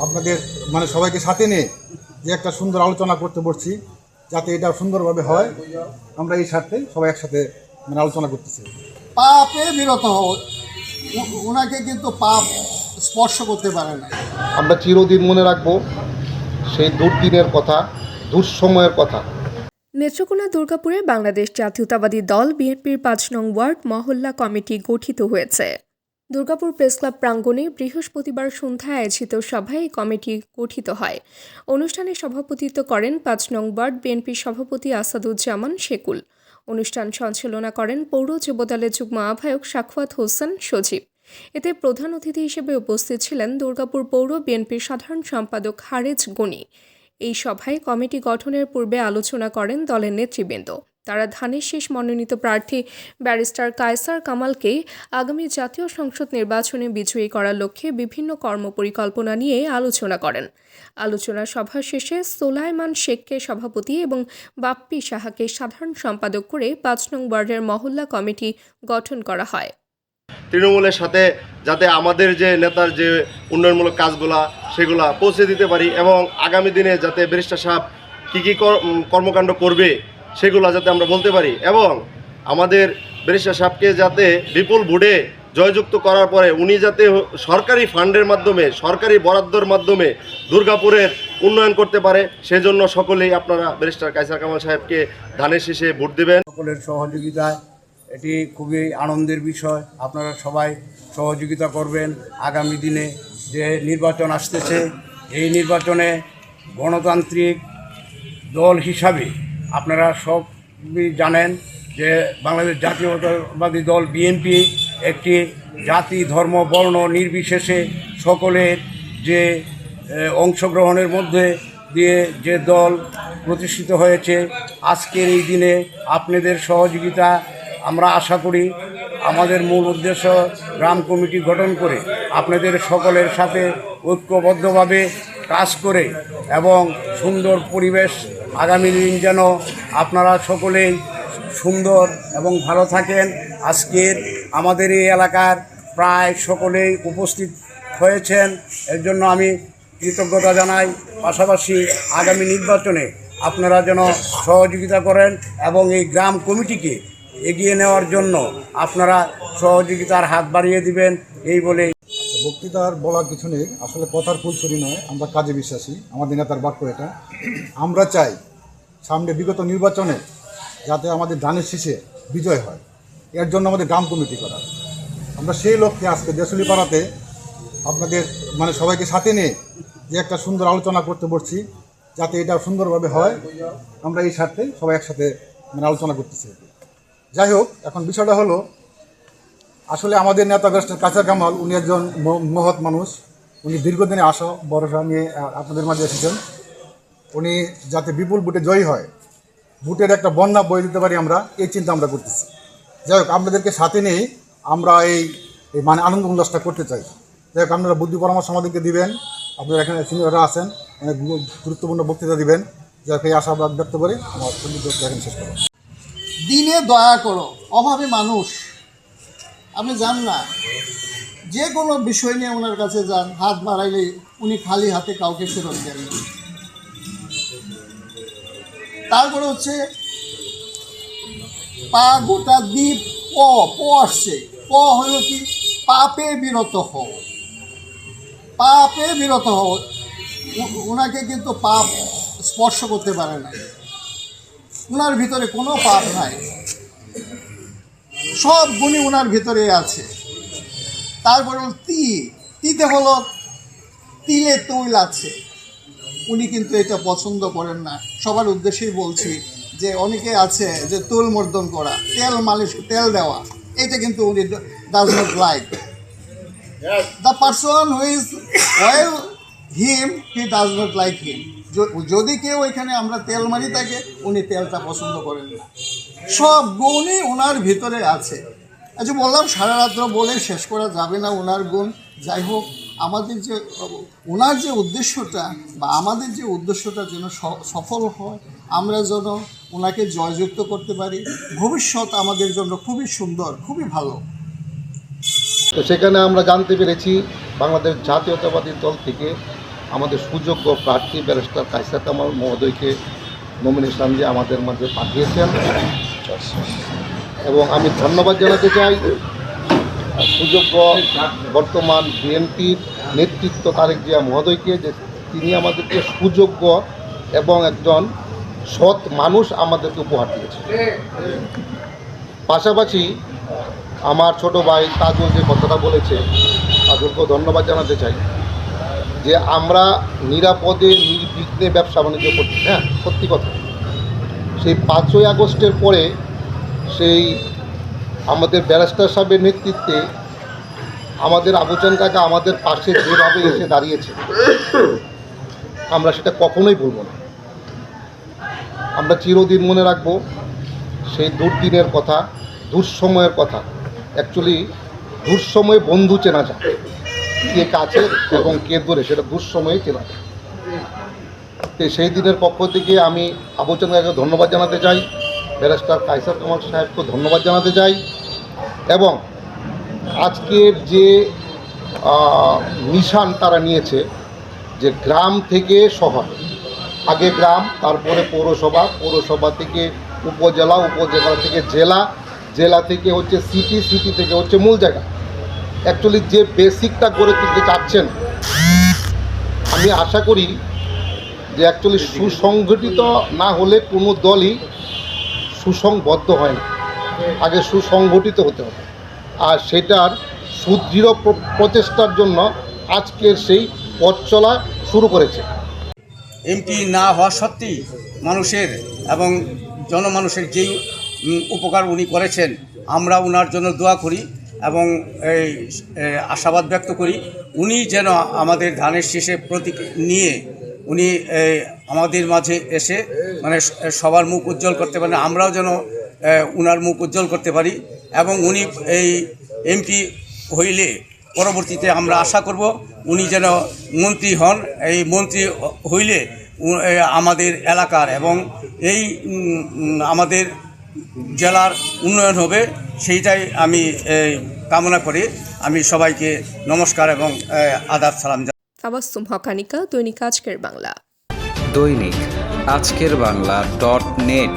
আপনাদের মানে সবাইকে সাথে নিয়ে যে একটা সুন্দর আলোচনা করতে বসছি যাতে এটা সুন্দরভাবে হয়। আমরা এই স্বার্থে সবাই একসাথে মানে আলোচনা করতেছি। পাপে বিরত। হও উ- কিন্তু পাপ স্পর্শ করতে পারে না। আমরা চিরদিন মনে রাখব সেই দুর্দিনের কথা দুঃসময়ের কথা। নেত্রকোনা দুর্গাপুরে বাংলাদেশ জাতীয়তাবাদী দল বিএনপির পাঁচ নং ওয়ার্ড মহল্লা কমিটি গঠিত হয়েছে। দুর্গাপুর প্রেসক্লাব প্রাঙ্গণে বৃহস্পতিবার সন্ধ্যায় আয়োজিত সভায় এই কমিটি গঠিত হয়। অনুষ্ঠানে সভাপতিত্ব করেন পাঁচ নং ওয়ার্ড বিএনপির সভাপতি আসাদুজ্জামান শেকুল। অনুষ্ঠান সঞ্চালনা করেন পৌর যুবদলের যুগ্ম আহ্বায়ক সাখওয়াত হোসেন সজীব। এতে প্রধান অতিথি হিসেবে উপস্থিত ছিলেন দুর্গাপুর পৌর বিএনপির সাধারণ সম্পাদক হারেজ গনি। এই সভায় কমিটি গঠনের পূর্বে আলোচনা করেন দলের নেতৃবৃন্দ। তারা ধানের শেষ মনোনীত প্রার্থী ব্যারিস্টার কায়সার কামালকে আগামী জাতীয় সংসদ নির্বাচনে বিজয়ী করার লক্ষ্যে বিভিন্ন কর্মপরিকল্পনা নিয়ে আলোচনা করেন। আলোচনা সভা শেষে সোলাইমান শেখকে সভাপতি এবং বাপ্পি সাহাকে সাধারণ সম্পাদক করে পাঁচ নং ওয়ার্ডের মহল্লা কমিটি গঠন করা হয়। তৃণমূলের সাথে যাতে আমাদের যে নেতার যে উন্নয়নমূলক কাজগুলা, সেগুলা পৌঁছে দিতে পারি এবং আগামী দিনে যাতে ব্যারিস্টার সাহেব কী কী কর্মকাণ্ড করবে সেগুলা যাতে আমরা বলতে পারি। এবং আমাদের ব্যারিস্টার সাহেবকে যাতে বিপুল ভোটে জয়যুক্ত করার পরে উনি যাতে সরকারি ফান্ডের মাধ্যমে, সরকারি বরাদ্দর মাধ্যমে দুর্গাপুরের উন্নয়ন করতে পারে, সেজন্য সকলেই আপনারা ব্যারিস্টার কাইসার কামাল সাহেবকে ধানের শীষে ভোট দেবেন। সকলের সহযোগিতায় এটি খুবই আনন্দের বিষয়। আপনারা সবাই সহযোগিতা করবেন আগামী দিনে যে নির্বাচন আসতেছে। এই নির্বাচনে গণতান্ত্রিক দল হিসাবে আপনারা সবই জানেন যে বাংলাদেশ জাতীয়তাবাদী দল বিএনপি একটি জাতি, ধর্ম, বর্ণ নির্বিশেষে সকলের যে অংশগ্রহণের মধ্যে দিয়ে যে দল প্রতিষ্ঠিত হয়েছে, আজকের এই দিনে আপনাদের সহযোগিতা আমরা আশা করি আমাদের মূল উদ্দেশ্য গ্রাম কমিটি গঠন করে আপনাদের সকলের সাথে ঐক্যবদ্ধভাবে কাজ করে এবং সুন্দর পরিবেশ আগামী দিন যেন আপনারা সকলেই সুন্দর এবং ভালো থাকেন। আজকের আমাদের এই এলাকার প্রায় সকলেই উপস্থিত হয়েছেন। এর জন্য আমি কৃতজ্ঞতা জানাই। পাশাপাশি আগামী নির্বাচনে আপনারা যেন সহযোগিতা করেন এবং এই গ্রাম কমিটিকে এগিয়ে নেওয়ার জন্য আপনারা সহযোগিতার হাত বাড়িয়ে দিবেন। এই বলে বক্তৃতার বলার কিছু নেই। আসলে কথার ফুল ফুলছড়ি নয়, আমরা কাজে বিশ্বাসী। আমাদের নেতার বাক্য এটা। আমরা চাই সামনে বিগত নির্বাচনে যাতে আমাদের ধানের শীষে বিজয় হয়। এর জন্য আমাদের গ্রাম কমিটি করা। আমরা সেই লক্ষ্যে আজকে দেশুলি পাড়াতে আপনাদের মানে সবাইকে সাথে নিয়ে যে একটা সুন্দর আলোচনা করতে বসছি, যাতে এটা সুন্দরভাবে হয়। আমরা এই স্বার্থে সবাই একসাথে মানে আলোচনা করতেছি। যাই হোক, এখন বিষয়টা হলো আসলে আমাদের নেতা ব্যারিস্টার কাছার কামাল, উনি একজন মহৎ মানুষ। উনি দীর্ঘদিনে আশা ভরসা নিয়ে আপনাদের মাঝে এসেছেন। উনি যাতে বিপুল ভোটে জয়ী হয়, ভোটের একটা বন্যা বয়ে দিতে পারি আমরা, এই চিন্তা আমরা করতেছি। যাই হোক, আপনাদেরকে সাথে নিয়েই আমরা এই মানে আনন্দ উল্লাসটা করতে চাই। যাই হোক, আপনারা বুদ্ধি পরামর্শ আমাদেরকে দিবেন। আপনারা এখানে সিনিয়ররা আছেন, অনেক গুরুত্বপূর্ণ বক্তৃতা দিবেন। যাই হোক, এই আশাবাদ ব্যক্ত করে। আমার শেষ করব দিনে দয়া করো, অভাবে মানুষ আপনি যান না। যে কোনো বিষয় নিয়ে ওনার কাছে যান, হাত বাড়াইলে উনি খালি হাতে কাউকে ফেরত দেন। তারপরে হচ্ছে, পা গোটা দ্বীপ, প প আসছে। প হলো কি? পাপে বিরত হও। পাপে বিরত হও। ওনাকে কিন্তু পাপ স্পর্শ করতে পারে না ওনার ভিতরে কোনো পাপ নাই। সব গুণই উনার ভিতরে আছে। তারপর তি তিতে হলো তিলে তৈল আছে। উনি কিন্তু এটা পছন্দ করেন না। সবার উদ্দেশ্যেই বলছি যে অনেকে আছে যে তুল মর্দন করা তেল মালিশ তেল দেওয়া এটা কিন্তু উনি does not like the person who is well him he does not like him যদি কেউ এখানে আমরা তেল মারি তাকে, উনি তেলটা পছন্দ করেন না। সব গুণই ওনার ভিতরে আছে। আচ্ছা বললাম, সারা রাত্র বলে শেষ করা যাবে না ওনার গুণ। যাই হোক, আমাদের যে ওনার যে উদ্দেশ্যটা বা আমাদের যে উদ্দেশ্যটা যেন সফল হয়, আমরা যেন ওনাকে জয়যুক্ত করতে পারি। ভবিষ্যৎ আমাদের জন্য খুবই সুন্দর, খুবই ভালো। তো সেখানে আমরা জানতে পেরেছি, বাংলাদেশ জাতীয়তাবাদী দল থেকে আমাদের সুযোগ্য প্রার্থী ব্যারিস্টার কাইসার কামাল মহোদয়কে নমিনেশন দিয়ে আমাদের মাঝে পাঠিয়েছেন। এবং আমি ধন্যবাদ জানাতে চাই সুযোগ্য বর্তমান বিএনপির নেতৃত্ব তারেক জিয়া মহোদয়কে যে তিনি আমাদেরকে সুযোগ্য এবং একজন সৎ মানুষ আমাদেরকে উপহার দিয়েছেন। পাশাপাশি আমার ছোট ভাই তাজুল যে কথাটা বলেছে, তাজুলকেও ধন্যবাদ জানাতে চাই। যে আমরা নিরাপদে, নির্বিঘ্নে ব্যবসা বাণিজ্য করছি হ্যাঁ? সত্যি কথা। সেই পাঁচই আগস্টের পরে সেই আমাদের ব্যারিস্টার সাহেবের নেতৃত্বে আমাদের আবুচান কাকা আমাদের পাশে যেভাবে এসে দাঁড়িয়েছে, আমরা সেটা কখনোই ভুলব না। আমরা চিরদিন মনে রাখব সেই দুর্দিনের কথা, দুঃসময়ের কথা। অ্যাকচুয়ালি দুঃসময়ে বন্ধু চেনা যায়। কে কাছে এবং কে দূরে, সেটা দুঃসময়ে যায় তো সেই দিনের পক্ষ থেকে আমি আবুচান কাকাকে ধন্যবাদ জানাতে চাই, ব্যারিস্টার কাইসার কামাল সাহেবকে ধন্যবাদ জানাতে চাই এবং আজকের যে মিশন তারা নিয়েছে, যে গ্রাম থেকে শহর, আগে গ্রাম, তারপরে পৌরসভা পৌরসভা থেকে উপজেলা উপজেলা থেকে জেলা জেলা থেকে হচ্ছে সিটি সিটি থেকে হচ্ছে মূল জায়গা। অ্যাকচুয়ালি যে বেসিকটা গড়ে তুলতে চাচ্ছেন, আমি আশা করি যে অ্যাকচুয়ালি সুসংগঠিত না হলে কোনো দলই সুসংবদ্ধ হয় না। আগে সুসংগঠিত হতে হবে। আর সেটার সুদৃঢ় প্র- প্রচেষ্টার জন্য আজকের সেই পথ চলা শুরু করেছে। এমপি না হওয়া সত্ত্বেই মানুষের এবং জনমানুষের যেই উপকার উনি করেছেন, আমরা ওনার জন্য দোয়া করি। এবং এই আশাবাদ ব্যক্ত করি উনি যেন আমাদের ধানের শীষে প্রতীক নিয়ে উনি আমাদের মাঝে এসে মানে সবার মুখ উজ্জ্বল করতে পারেন, আমরাও যেন উনার মুখ উজ্জ্বল করতে পারি এবং উনি এই এমপি হইলে পরবর্তীতে আমরা আশা করব উনি যেন মন্ত্রী হন, এই মন্ত্রী হইলে আমাদের এলাকার এবং এই আমাদের জেলার উন্নয়ন হবে। সেইটাই আমি কামনা করি। আমি সবাইকে নমস্কার এবং আদার আদাব সালাম। তাবাস্তুম হকানিকা দৈনিক আজকের বাংলা। দৈনিক আজকের বাংলা ডট নেট।